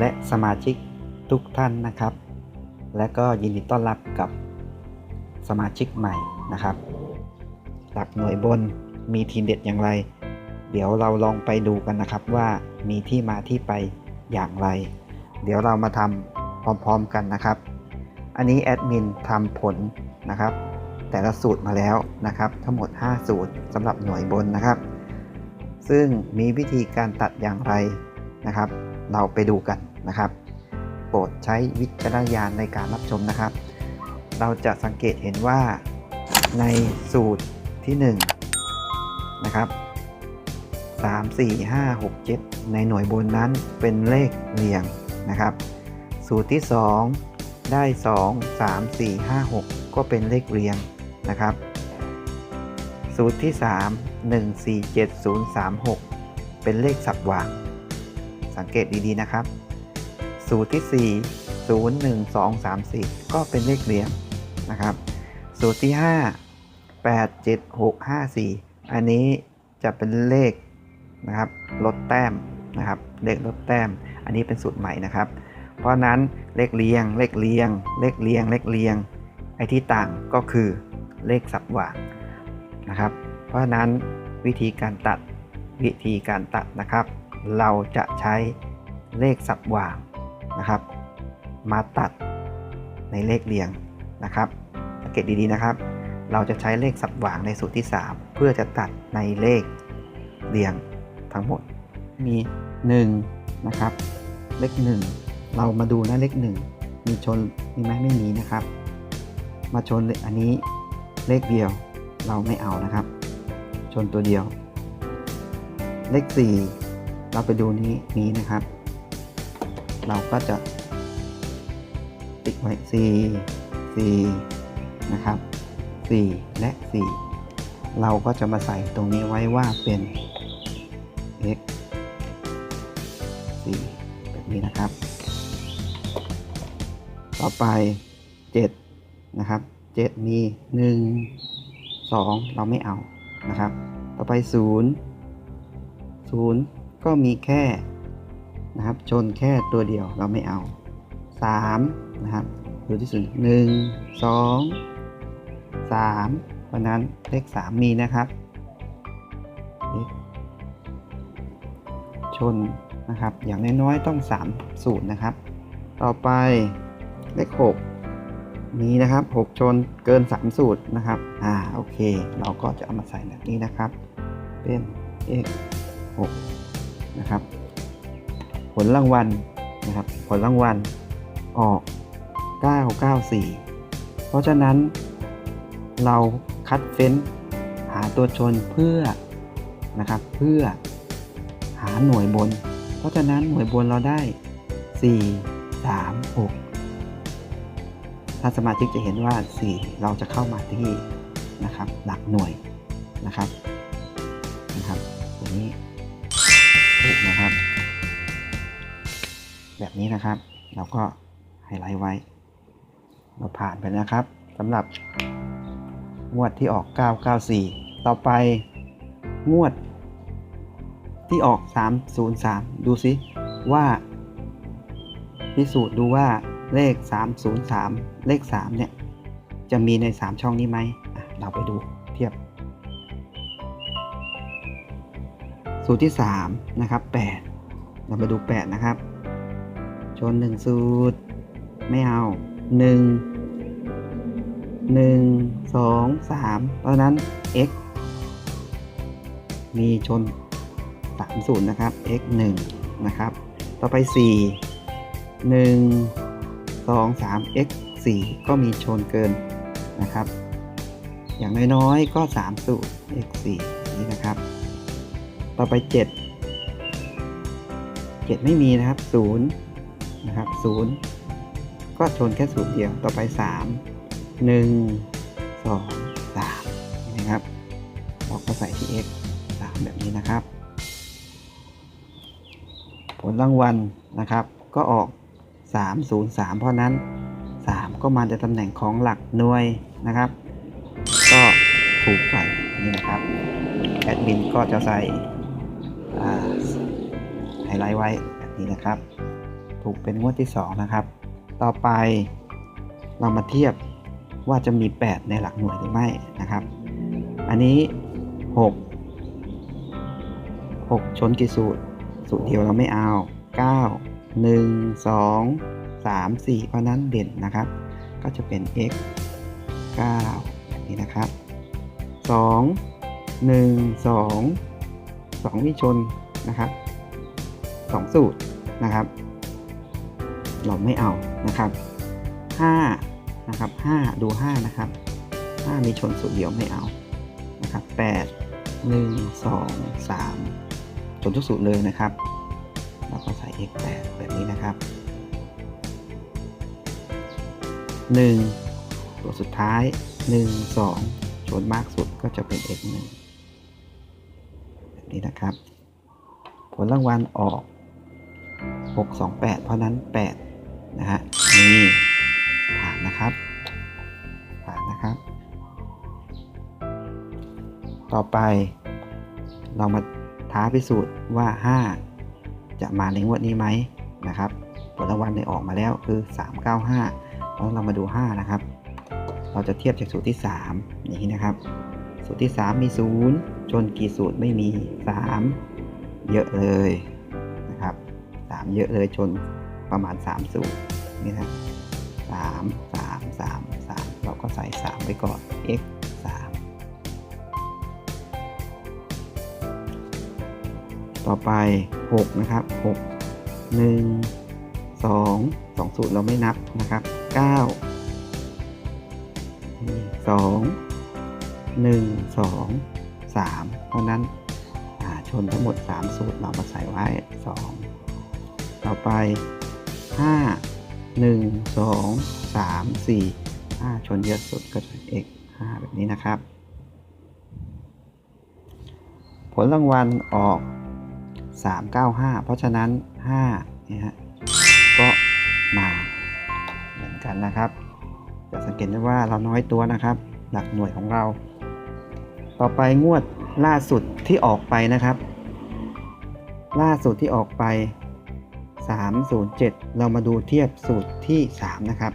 และสมาชิกทุกท่านนะครับ และก็ยินดีต้อนรับกับสมาชิกใหม่นะครับ หลักหน่วยบนมีทีเด็ดอย่างไร เดี๋ยวเราลองไปดูกันนะครับว่ามีที่มาที่ไปอย่างไร เดี๋ยวเรามาทำพร้อมๆกันนะครับ อันนี้แอดมินทำผลนะครับแต่ละสูตรมาแล้วนะครับ ทั้งหมด 5 สูตรสำหรับหน่วยบนนะครับ ซึ่งมีวิธีการตัดอย่างไรนะครับ เราไปดูกัน นะครับ โปรดใช้วิจารณญาณในการรับชมนะครับ เราจะสังเกตเห็นว่าในสูตรที่ 1 นะครับ 3 4 5 6 7 ในหน่วยบนนั้นเป็นเลขเรียงนะครับ สูตรที่ 2 ได้ 2 3 4 5 6 ก็เป็นเลขเรียงนะครับ สูตรที่ 3 1 4 7 0 3 6 เป็นเลขสับวาง สังเกตดีๆนะครับ สูตรที่ 4 0 1 2 3 4 ก็เป็นเลขเรียงนะครับ สูตรที่ 5 8 7 6 5 4 อันนี้จะเป็นเลขนะครับลดแต้มนะครับเลขลดแต้ม อันนี้เป็นสูตรใหม่นะครับ เพราะนั้นเลขเรียงเลขเรียง เลขเรียง เลขเรียง ไอ้ที่ต่างก็คือเลขสับหว่างนะครับ เพราะนั้นวิธีการตัดวิธีการตัดนะครับ เราจะใช้เลขสับหว่าง นะครับ มาตัดในเลขเรียงนะครับสังเกตดีๆนะครับ เราจะใช้เลขสับหว่างในสูตรที่ 3 เพื่อจะตัดในเลขเรียงทั้งหมดมี1นะครับเลข 1 เรามาดูนะเลข 1 มีชนมีไหมไม่มีนะครับ มาชนอันนี้เลขเดียวเราไม่เอานะครับ ชนตัวเดียว เลข 4 เราไปดูนี้นี้นะครับ เราก็จะติ๊กไว้4 4นะครับ 4 และ 4 เราก็จะมาใส่ตรงนี้ไว้ว่าเป็น x 4แบบนี้นะครับ ต่อไป 7 นะครับ 7 มี 1 2 เราไม่เอานะครับ ต่อไป 0 0 ก็มีแค่ นะครับ ชนแค่ตัวเดียวเราไม่เอา 3 นะครับดูที่ศูนย์หนึ่งสองสามเพราะนั้นเลข 3 มีนะครับ ชนนะครับอย่างน้อยๆต้อง 3 สูตรนะครับ ต่อไปเลข6มีนะครับ 6 ชนเกิน 3 สูตรนะครับอ่าโอเค เราก็จะเอามาใส่แบบนี้นะครับ เป็น x 6นะครับ ผลรางวัลนะครับ ผลรางวัลออก 994 เพราะฉะนั้นเราคัดเฟ้นหาตัวชนเพื่อนะครับเพื่อหาหน่วยบน เพราะฉะนั้นหน่วยบนเราได้ 4 3 6 ถ้าสมาชิกจะเห็นว่า 4 เราจะเข้ามาที่นะครับหลักหน่วยนะครับนะครับตรงนี้ถูกนะครับ แบบนี้นะครับ เราก็ไฮไลท์ไว้ เราผ่านไปนะครับสำหรับงวดที่ออก 994 ต่อไปงวดที่ออก 303 ดูซิว่า พิสูจน์ดูว่าเลข 303 เลข 3 เนี่ย จะมีใน 3 ช่องนี้ไหม เราไปดูเทียบ สูตรที่ 3 นะครับ 8 เรามาดู 8 นะครับ ชน1สูตร ไม่เอา1 1 2 3เพราะนั้น x มีชน3สูตรนะครับ x 1นะครับ ต่อไป4 1 2 3 x 4ก็มีชนเกินนะครับ อย่างน้อยๆก็3สูตร x 4นี้นะครับ ต่อไป7 7ไม่มีนะครับ0น นะครับ0ก็ชนแค่สูตรเดียวต่อไป 3 1 2 3นะครับเราก็ใส่ที่ x 3 แบบนี้นะครับ ผลรางวัลนะครับ ก็ออก 303 เพราะนั้น 3 ก็มาจากตำแหน่งของหลักหน่วยนะครับ ก็ถูกไปนี่นะครับแอดมินก็จะใส่ไฮไลท์ไว้แบบนี้นะครับ ถูกเป็นงวดที่ 2 นะครับ ต่อไปเรามาเทียบว่าจะมี 8 ในหลักหน่วยหรือไม่นะครับ อันนี้ 6 6 ชนกี่สูตร สูตรเดียวเราไม่เอา 9 1 2 3 4 เพราะนั้นเด่นนะครับ ก็จะเป็น x 9แบบนี้นะครับ 2 1 2 2 มีชนนะครับ 2 สูตรนะครับ เราไม่เอานะครับ5นะครับ5ดู5นะครับ5มีชนสูตรเดียวไม่เอานะครับ8 1 2 3ชนทุกสูตรเลยนะครับแล้วก็ใส่ x 8แบบนี้นะครับ 1 ตัวสุดท้าย 1 2ชนมากสุดก็จะเป็น x 1แบบนี้นะครับ ผลรางวัลออก 6 2 8 เพราะนั้น 8 นะฮะนี่ผ่านนะครับผ่านนะครับ ต่อไป เรามาท้าพิสูจน์ว่า 5 จะมาในงวดนี้ไหมนะครับผลรางวัลได้ออกมาแล้วคือ 395แล้วเรามาดู 5 นะครับ เราจะเทียบจากสูตรที่ 3 อย่างนี้นะครับ สูตรที่ 3 มี 0 จนกี่สูตรไม่มี 3 เยอะเลยนะครับ 3 เยอะเลยจน ประมาณ 3 สูตรนี่นะ3 3 3 3เราก็ใส่ 3 ไว้ก่อน x 3ต่อไป 6 นะครับ 6 1 2 2 สูตรเราไม่นับนะครับ 9 2 1 2 3 เพราะนั้นชนทั้งหมด 3 สูตรเรามาใส่ไว้ 2 ต่อไป 5 1 2 3 4 5ชนเยอะสุดก็จะ x 5แบบนี้นะครับ ผลรางวัลออก395เพราะฉะนั้น5เนี่ยฮะก็มาเหมือนกันนะครับจะสังเกตได้ว่าเราน้อยตัวนะครับ หลักหน่วยของเรา ต่อไปงวดล่าสุดที่ออกไปนะครับ ล่าสุดที่ออกไป 307 เรามาดูเทียบสูตรที่ 3 นะครับ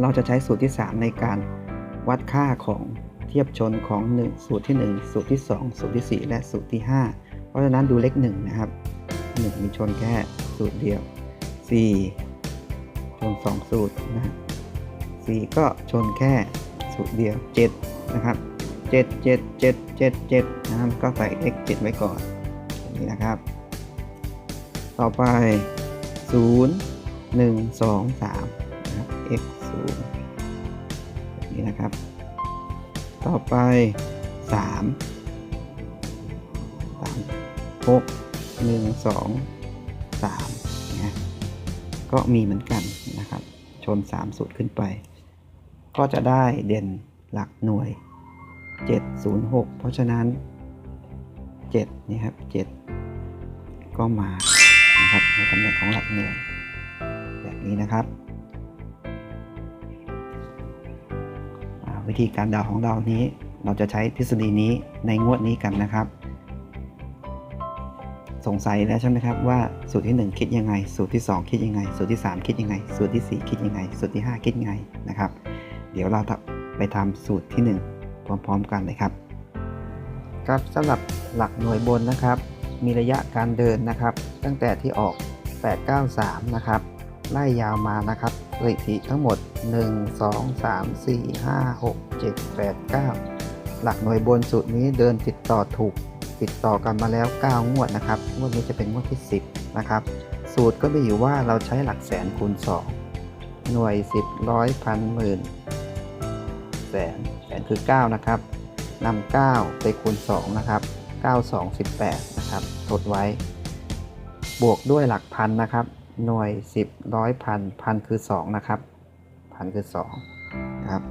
เราจะใช้สูตรที่ 3 ในการวัดค่าของเทียบชนของ 1 สูตรที่ 1 สูตรที่ 2 สูตรที่ 4 และสูตรที่ 5 เพราะฉะนั้นดูเลข1นะครับ 1 มีชนแค่สูตรเดียว 4 ชน 2 สูตรนะ4ก็ชนแค่สูตรเดียว 7 นะครับ 7 7 7 7 7 นะครับก็ใส่ x 7ไว้ก่อนนี้นะครับ ต่อไป 0 1 2 3นะครับ x 0แบบนี้นะครับ ต่อไป 3 3 6 1 2 3นะก็มีเหมือนกันนะครับ ชน 3 สูตรขึ้นไป ก็จะได้เด่นหลักหน่วย 706 เพราะฉะนั้น7นี่ครับ 7 ก็มา นะครับ ในตำแหน่งของหลักหน่วย แบบนี้นะครับวิธีการเดาของเรานี้ เราจะใช้ทฤษฎีนี้ในงวดนี้กันนะครับ สงสัยแล้วใช่ไหมครับว่าสูตรที่ 1 คิดยังไง สูตรที่ 2 คิดยังไง สูตรที่ 3 คิดยังไง สูตรที่ 4 คิดยังไง สูตรที่ 5 คิดยังไงนะครับ เดี๋ยวเราไปทำสูตรที่ 1 พร้อมๆ กันเลยครับ ครับสำหรับหลักหน่วยบนนะครับ มีระยะการเดินนะครับ ตั้งแต่ที่ออก 893 นะครับ ไล่ยาวมานะครับสถิติทั้งหมด 1 2 3 4 5 6 7 8 9 หลักหน่วยบนสูตรนี้เดินติดต่อถูก ติดต่อกันมาแล้ว 9 งวดนะครับ งวดนี้จะเป็นงวดที่ 10 นะครับ สูตรก็มีอยู่ว่าเราใช้หลักแสนคูณ 2 หน่วย 10ร้อยพันหมื่นแสนแสนคือ 9 นะครับนำ9ไปคูณ 2 นะครับ 9 2 18 นะครับทดไว้ บวกด้วยหลักพันนะครับ หน่วย 10ร้อยพันพันคือ 2 นะครับ พันคือ2นะครับ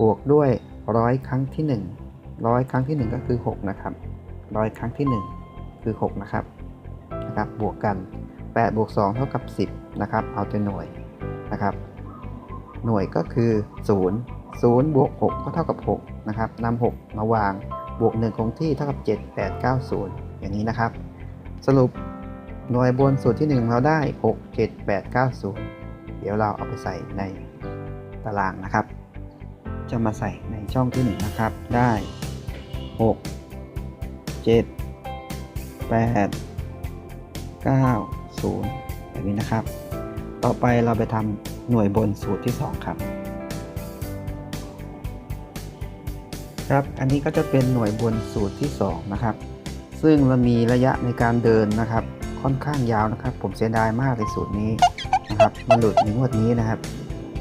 บวกด้วยร้อยครั้งที่ 1 ร้อยครั้งที่ 1 ก็คือ 6 นะครับร้อยครั้งที่ 1 คือ 6 นะครับนะครับ บวกกัน8บวก2เท่ากับ 10 นะครับ เอาแต่หน่วยนะครับหน่วยก็คือ 0 0บวก6ก็เท่ากับ 6 นะครับนำ6มาวาง บวก 1 คงที่เท่ากับ 7 8 9 0 อย่างนี้นะครับ สรุปหน่วยบนสูตรที่ 1 เราได้ 6 7 8 9 0 เดี๋ยวเราเอาไปใส่ในตารางนะครับ จะมาใส่ในช่องที่ 1 นะครับ ได้ 6 7 8 9 0 แบบนี้นะครับ ต่อไปเราไปทำหน่วยบนสูตรที่ 2 ครับ ครับ อันนี้ก็จะเป็นหน่วยบนสูตรที่ 2 นะครับ ซึ่งมันมีระยะในการเดินนะครับ ค่อนข้างยาวนะครับ ผมเสียดายมากในสูตรนี้นะครับมันหลุดในงวดนี้นะครับ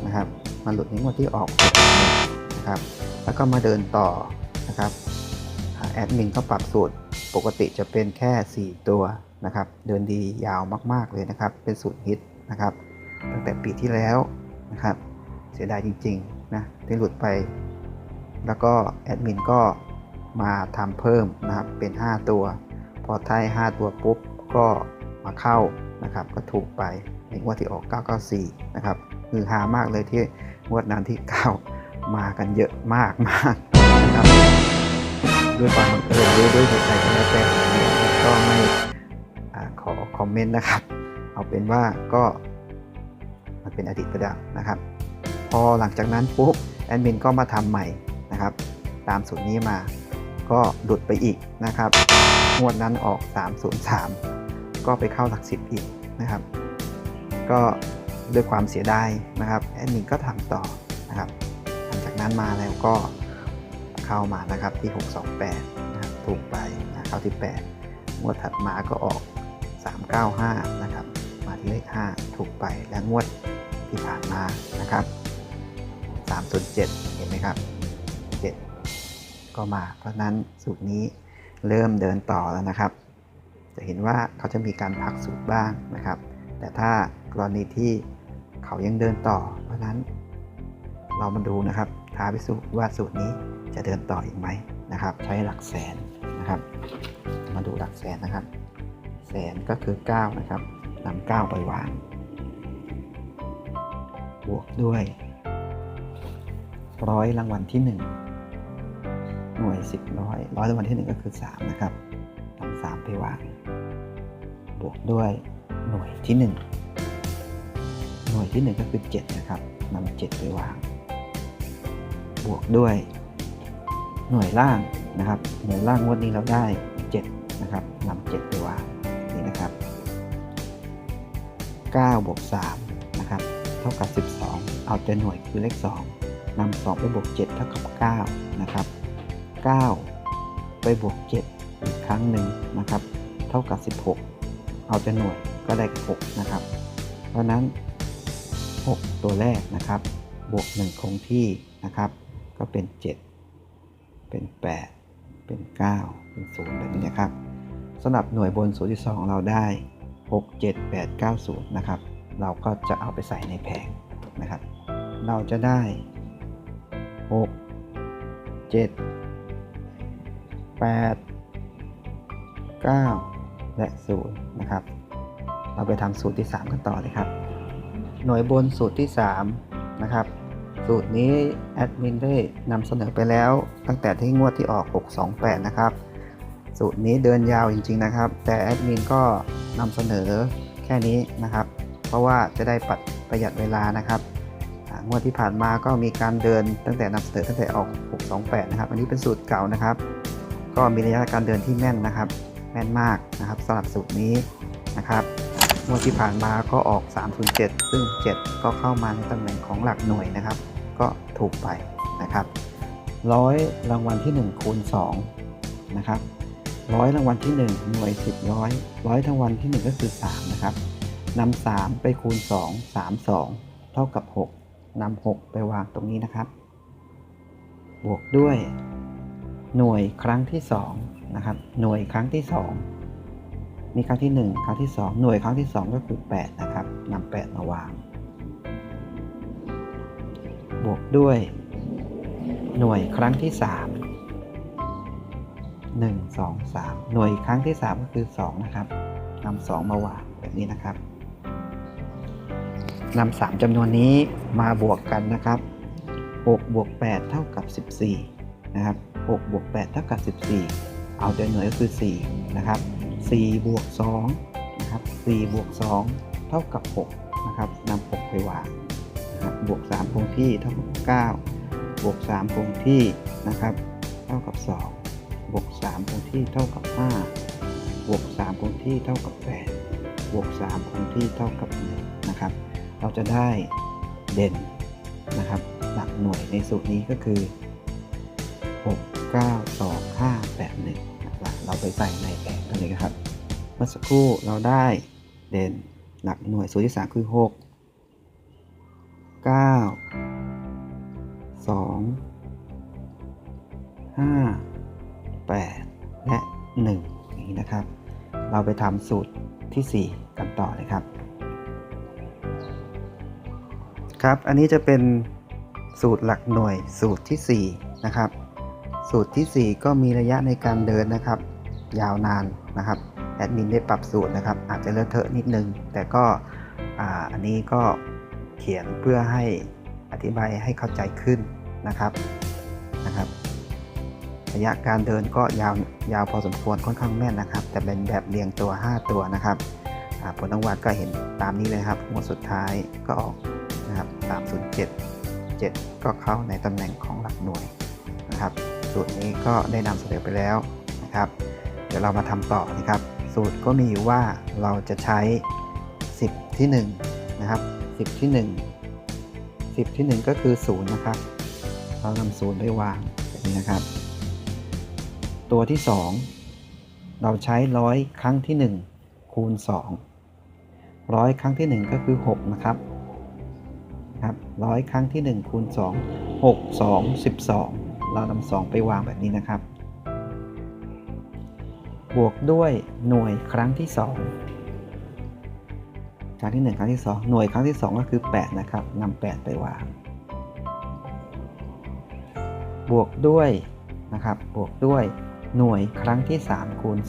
นะครับมันหลุดในงวดที่ออกนะครับ แล้วก็มาเดินต่อนะครับแอดมินก็ปรับสูตรปกติจะเป็นแค่ 4 ตัวนะครับ เดินดียาวมากๆเลยนะครับ เป็นสูตรฮิตนะครับ ตั้งแต่ปีที่แล้วนะครับ เสียดายจริงๆนะที่หลุดไป แล้วก็แอดมินก็มาทำเพิ่มนะครับเป็น 5 ตัว พอท้าย5ตัวปุ๊บก็มาเข้านะครับก็ถูกไปในงวดที่ออก 994 นะครับคือหามากเลยที่งวดนั้นที่ 9 มากันเยอะมากมากนะครับด้วยความบังเอิญหรือด้วยเหตุใดก็แล้วแต่ก็ไม่ขอคอมเมนต์นะครับ เอาเป็นว่าก็มันเป็นอดีตไปแล้วนะครับ พอหลังจากนั้นปุ๊บแอดมินก็มาทำใหม่ นะครับ ตามสูตรนี้มาก็หลุดไปอีกนะครับงวดนั้นออก 303 ก็ไปเข้าหลักสิบอีกนะครับ ก็ด้วยความเสียดายนะครับแอดมินก็ทำต่อนะครับหลังจากนั้นมาแล้วก็เข้ามานะครับที่ 628นะครับถูกไปนะเข้าที่8งวดถัดมาก็ออก 395 นะครับ มาที่เลข5ถูกไปและงวดที่ผ่านมานะครับ307เห็นไหมครับ ก็มา เพราะนั้นสูตรนี้เริ่มเดินต่อแล้วนะครับ จะเห็นว่าเขาจะมีการพักสูตรบ้างนะครับ แต่ถ้ากรณีที่เขายังเดินต่อ เพราะฉะนั้น เรามาดูนะครับท้าพิสูจน์ว่าสูตรนี้จะเดินต่ออีกไหมนะครับ ใช้หลักแสนนะครับ มาดูหลักแสนนะครับ แสนก็คือ 9 นะครับนำ9ไปวางบวกด้วยร้อยรางวัลที่ 1 หน่วย 10 ร้อยร้อยรางวัลที่ 1 ก็คือ 3 นะครับนำ3ไปวาง บวกด้วยหน่วยที่ 1 หน่วยที่ 1 ก็คือ 7 นะครับนำ7ไปวาง บวกด้วย หน่วยล่างนะครับ หน่วยล่างงวดนี้เราได้ 7 นะครับนำ7ไปวางนี่นะครับ9บวก3นะครับเท่ากับ 12 เอาแต่หน่วยคือเลข 2นำ2ไปบวก 7 เท่ากับ 9 นะครับ 9 ไปบวก 7 อีกครั้งหนึ่งนะครับ เท่ากับ 16 เอาแต่หน่วยก็ได้ 6 นะครับ เพราะนั้น 6 ตัวแรกนะครับ บวก 1 คงที่นะครับ ก็เป็น 7 เป็น 8 เป็น 9 เป็น 0 แบบนี้นะครับสำหรับหน่วยบนสูตรที่ 2 เราได้ 6 7 8 9 0 นะครับ เราก็จะเอาไปใส่ในแผงนะครับ เราจะได้ 6 7 8 9 และ 0 นะครับ เราไปทำสูตรที่ 3 กันต่อเลยครับ หน่วยบนสูตรที่ 3 นะครับ สูตรนี้แอดมินได้นำเสนอไปแล้ว ตั้งแต่ที่งวดที่ออก 628 นะครับ สูตรนี้เดินยาวจริง ๆ นะครับ แต่แอดมินก็นำเสนอแค่นี้นะครับ เพราะว่าจะได้ปัดประหยัดเวลานะครับงวดที่ผ่านมาก็มีการเดินตั้งแต่นำเสนอตั้งแต่ออก 628 นะครับ อันนี้เป็นสูตรเก่านะครับ ก็มีระยะการเดินที่แม่นนะครับ แม่นมากนะครับสำหรับสูตรนี้นะครับงวดที่ผ่านมาก็ออก 307 ซึ่ง 7 ก็เข้ามาในตำแหน่งของหลักหน่วยนะครับ ก็ถูกไปนะครับร้อยรางวัลที่ 1 คูณ2นะครับร้อยรางวัลที่ 1 หน่วย 10ร้อยร้อยรางวัลที่ 1 ก็คือ 3 นะครับนำ3ไปคูณ 2 3 2 เท่ากับ 6นำ6ไปวางตรงนี้นะครับ บวกด้วย หน่วยครั้งที่2นะครับหน่วยครั้งที่ 2 มีครั้งที่ 1 ครั้งที่ 2 หน่วยครั้งที่ 2 ก็คือ 8 นะครับนำ8มาวาง บวกด้วย หน่วยครั้งที่ 3 1 2 3 หน่วยครั้งที่ 3 ก็คือ 2 นะครับนำ2มาวางแบบนี้นะครับนำ3จำนวนนี้มาบวกกันนะครับ6บวก8เท่ากับ 14 นะครับ 6บวก8เท่ากับ14 เอาแต่หน่วยก็คือ4นะครับ4บวก2นะนะครับ4บวก2เท่ากับ6นะครับนำ6ไปวางนะครับบวก3คงที่เท่ากับ9บวก3คงที่นะครับเท่ากับ2บวก3คงที่เท่ากับ5บวก3คงที่เท่ากับ8บวก3คงที่เท่ากับ1นะครับเราจะได้เด่นนะครับหลักหน่วยในสูตรนี้ก็คือ 6 9 2 5 8 1นะครับเราไปใส่ในแผงกันเลยครับ เมื่อสักครู่เราได้เด่นหลักหน่วยสูตรที่3คือ 6 9 2 5 8 และ1อย่างนี้นะครับ เราไปทำสูตรทีสี่ 4 กันต่อเลยครับ ครับ อันนี้จะเป็นสูตรหลักหน่วยสูตรทีสี่4 นะครับ สูตรทีสี่ 4 ก็มีระยะในการเดินนะครับ ยาวนานนะครับแอดมินได้ปรับสูตรนะครับ อาจจะเลอะเทอะนิดนึง แต่ก็อ,อันนี้ก็เขียนเพื่อให้อธิบายให้เข้าใจขึ้นนะครับนะครับ ระยะการเดินก็ยาวยาวพอสมควรค่อนข้างแม่นนะครับ แต่เป็นแบบเรียงตัว 5 ตัวนะครับผลรางวัลก็เห็นตามนี้เลยครับงวดสุดท้ายก็ออกนะครับ307 7 ก็เข้าในตำแหน่งของหลักหน่วยนะครับ สูตรนี้ก็ได้นำเสนอไปแล้วนะครับ เดี๋ยวเรามาทำต่อนะครับ สูตรก็มีอยู่ว่าเราจะใช้ 10 ที่1นะครับ10 ที่ 1 10 ที่ 1 ก็คือ 0 นะครับ เรานำศูนย์ไปวางแบบนี้นะครับ ตัวที่ 2 เราใช้ร้อยครั้งที่ 1 คูณ2ร้อยครั้งที่ 1 ก็คือ 6 นะครับครับร้อยครั้งที่ 1 คูณ 2 6 2 12 เรานำ2ไปวางแบบนี้นะครับ บวกด้วยหน่วยครั้งที่ 2 ครั้งที่ 1 ครั้งที่ 2 หน่วยครั้งที่ 2 ก็คือ 8 นะครับนำ8ไปวาง บวกด้วยนะครับ บวกด้วยหน่วยครั้งที่ 3 คูณ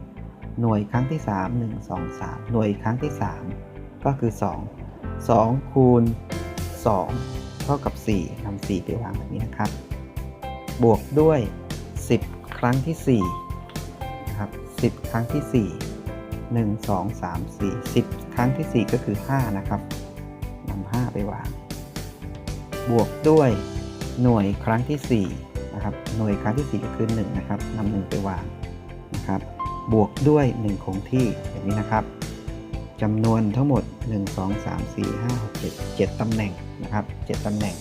2 หน่วยครั้งที่ 3 1 2 3 หน่วยครั้งที่ 3 ก็คือ 2 2 คูณ 2 เท่ากับ4นำ4ไปวางแบบนี้นะครับ บวกด้วย 10 ครั้งที่4นะครับ10 ครั้งที่ 4 1 2 3 4 10 ครั้งที่ 4 ก็คือ 5 นะครับนำ5ไปวาง บวกด้วยหน่วยครั้งที่4นะครับหน่วยครั้งที่ 4 ก็คือ 1 นะครับนำ1ไปวางนะครับ บวกด้วย 1 คงที่แบบนี้นะครับจำนวนทั้งหมด 1 2 3 4 5 6 7 7ตำแหน่งนะครับ7ตำแหน่ง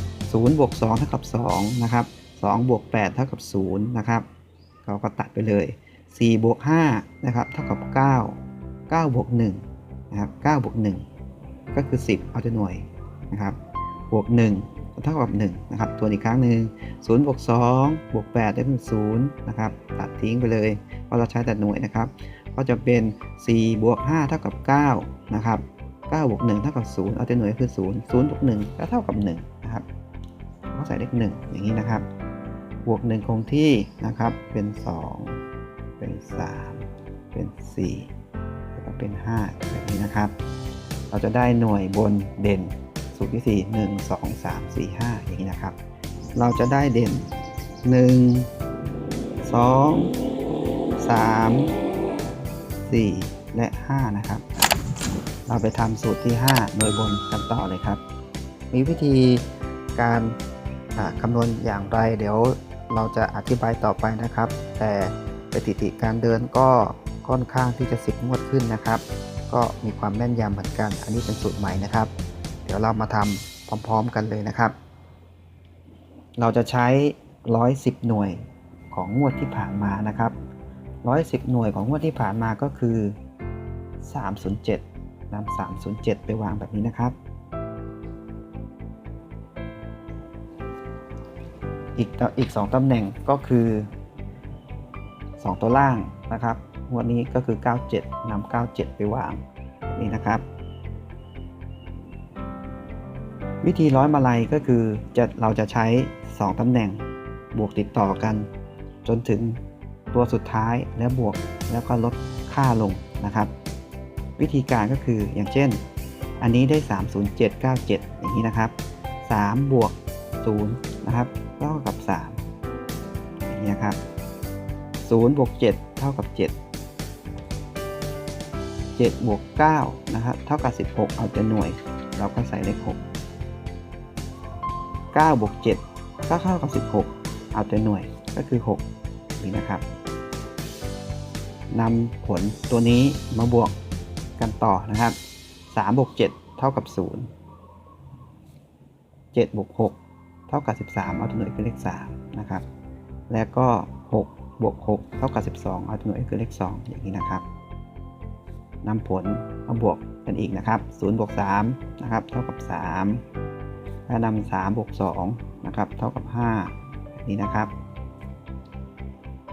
0บวก2เท่ากับ2นะครับ 2บวก8เท่ากับ0นะครับเราก็ตัดไปเลย4บวก5นะครับเท่ากับ 9 9บวก1นะครับ9บวก1ก็คือ 10 เอาจะหน่วยนะครับบวก1เท่ากับ1นะครับตัวอีกครั้งหนึ่ง0บวก2บวก8ได้เป็น0นะครับตัดทิ้งไปเลยเพราะเราใช้แต่หน่วยนะครับ ก็จะเป็น4บวก5เท่ากับ9นะครับ9บวก1เท่ากับ0เอาแต่หน่วยก็คือ 0 0บวก1ก็เท่ากับ1นะครับก็ใส่เลข1อย่างนี้นะครับ บวก 1 คงที่นะครับ เป็น 2 เป็น 3 เป็น 4 แล้วก็เป็น 5 แบบนี้นะครับ เราจะได้หน่วยบนเด่นสูตรที่ 4 1 2 3 4 5 อย่างนี้นะครับ เราจะได้เด่น 1 2 3 4 และ 5 นะครับ เราไปทำสูตรที่ 5 หน่วยบนกันต่อเลยครับ มีวิธีการอ่าคำนวณอย่างไรเดี๋ยว เราจะอธิบายต่อไปนะครับ แต่สถิติการเดินก็ค่อนข้างที่จะสิบงวดขึ้นนะครับ ก็มีความแม่นยำเหมือนกัน อันนี้เป็นสูตรใหม่นะครับ เดี๋ยวเรามาทำพร้อมๆกันเลยนะครับ เราจะใช้ 110 หน่วยของงวดที่ผ่านมานะครับ 110 หน่วยของงวดที่ผ่านมาก็คือ 307นำ307 ไปวางแบบนี้นะครับ อีกอีก 2 ตำแหน่งก็คือ 2 ตัวล่างนะครับงวดนี้ก็คือ 97นำ97 ไปวางนี้นะครับ วิธีร้อยมาลัยก็คือจะเราจะใช้ 2 ตำแหน่งบวกติดต่อกัน จนถึงตัวสุดท้ายแล้วบวกแล้วก็ลดค่าลงนะครับ วิธีการก็คืออย่างเช่น อันนี้ได้ 30797 อย่างนี้นะครับ 3 บวก0นะครับเท่ากับ 3อย่างนี้นะครับ0บวก7เท่ากับ 7 7บวก9นะครับเท่ากับ 16 เอาแต่หน่วย เราก็ใส่เลข6 9บวก7ก็เท่ากับ 16 เอาแต่หน่วยก็คือ 6 นี่นะครับนำผลตัวนี้มาบวกกันต่อนะครับ3บวก7เท่ากับ 0 7บวก6เท่ากับ 13 เอาตัวหน่วยคือเลข3นะครับ แล้วก็ 6 บวก 6 เท่ากับ 12 เอาตัวน่วยคือเลข 2 อย่างนี้นะครับนำผลมาบวกกันอีกนะครับ0บวก3นะครับ เท่ากับ 3 และนำ3บวก2นะครับ เท่ากับ5แบบนี้นะครับ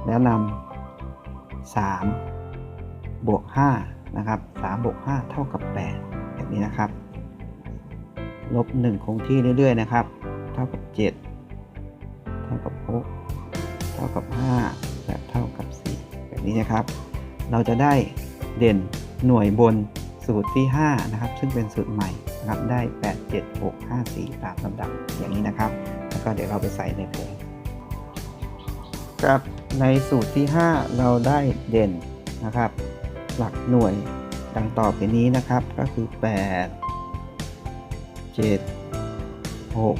แล้วนำ3บวก5นะครับ3บวก5เท่ากับ 8 แบบนี้นะครับ ลบ 1 คงที่เรื่อยๆนะครับ เท่ากับ 7 เท่ากับ 6 ท่ากับ 5และเท่ากับ 4 แบบนี้นะครับ เราจะได้เด่นหน่วยบนสูตรที่ 5 นะครับ ซึ่งเป็นสูตรใหม่นะครับได้ 8 7 6 5 4 ตามลำดับอย่างนี้นะครับ แล้วก็เดี๋ยวเราไปใส่ในแผงครับในสูตรที่ 5 เราได้เด่นนะครับ หลักหน่วยดังต่อไปนี้นะครับก็คือ 8 7 6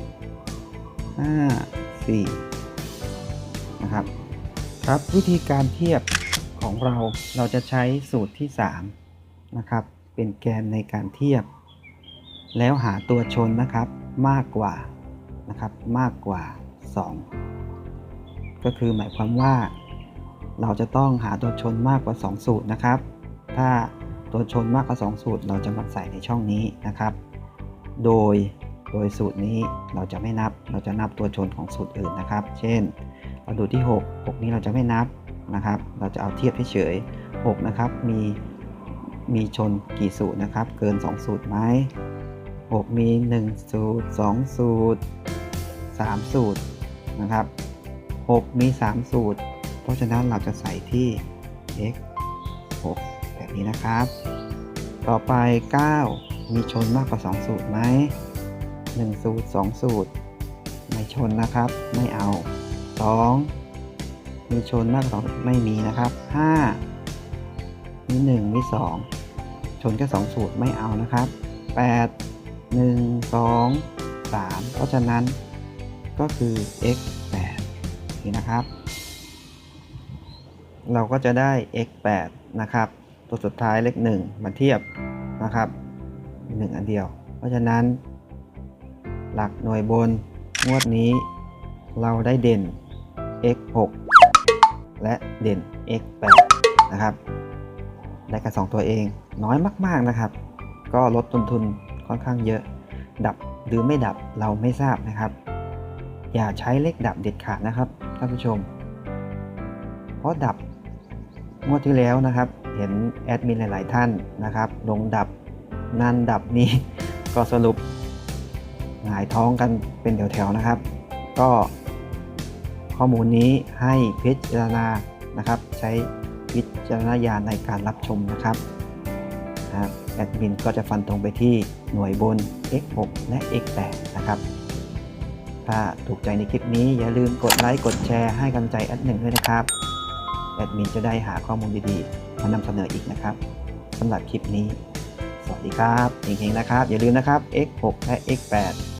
5 4 นะครับ ครับวิธีการเทียบของเราเราจะใช้สูตรที่ 3 นะครับ เป็นแกนในการเทียบ แล้วหาตัวชนนะครับมากกว่านะครับมากกว่า 2 ก็คือหมายความว่า เราจะต้องหาตัวชนมากกว่า 2 สูตรนะครับ ถ้าตัวชนมากกว่า 2 สูตร เราจะมาใส่ในช่องนี้นะครับ โดยโดยสูตรนี้เราจะไม่นับ เราจะนับตัวชนของสูตรอื่นนะครับ เช่น เราดูที่ 6 6 นี้เราจะไม่นับนะครับ เราจะเอาเทียบเฉยๆ6นะครับมีมีชนกี่สูตรนะครับ เกิน 2 สูตรไหม6 มี 1 สูตร 2 สูตร 3 สูตรนะครับ 6 มี 3 สูตร เพราะฉะนั้นเราจะใส่ที่ x 6 แบบนี้นะครับ ต่อไป 9 มีชนมากกว่า 2 สูตรไหม1 สูตร 2 สูตร ไม่ชนนะครับ ไม่เอา 2 มีชนมากกว่า2ไม่มีนะครับ 5 มี 1 มี 2 ชนแค่2สูตรไม่เอานะครับ 8 1 2 3 เพราะฉะนั้นก็คือ x 8นี่นะครับ เราก็จะได้ x 8นะครับ ตัวสุดท้ายเลข1มาเทียบนะครับ 1 อันเดียว เพราะฉะนั้น หลักหน่วยบนงวดนี้เราได้เด่น x 6 และเด่น x 8 นะครับ ได้กัน 2 ตัวเองน้อยมากๆนะครับ ก็ลดต้นทุนค่อนข้างเยอะ ดับหรือไม่ดับเราไม่ทราบนะครับ อย่าใช้เลขดับเด็ดขาดนะครับท่านผู้ชม เพราะดับงวดที่แล้วนะครับ เห็นแอดมินหลาย ๆ ท่านนะครับลงดับนั่นดับนี้ก็สรุปหงายท้องกันเป็นแถวๆนะครับ ก็ ข้อมูลนี้ให้พิจารณานะครับ ใช้วิจารณญาณในการรับชมนะครับนะแอดมินก็จะฟันตรงไปที่หน่วยบน x6 และ x8 นะครับ ถ้าถูกใจในคลิปนี้อย่าลืมกดไลค์กดแชร์ให้กำลังใจแอดหนึ่งด้วยนะครับ แอดมินจะได้หาข้อมูลดีๆมานำเสนออีกนะครับสำหรับคลิปนี้ สวัสดีครับเฮงๆนะครับ อย่าลืมนะครับ x6 และ x8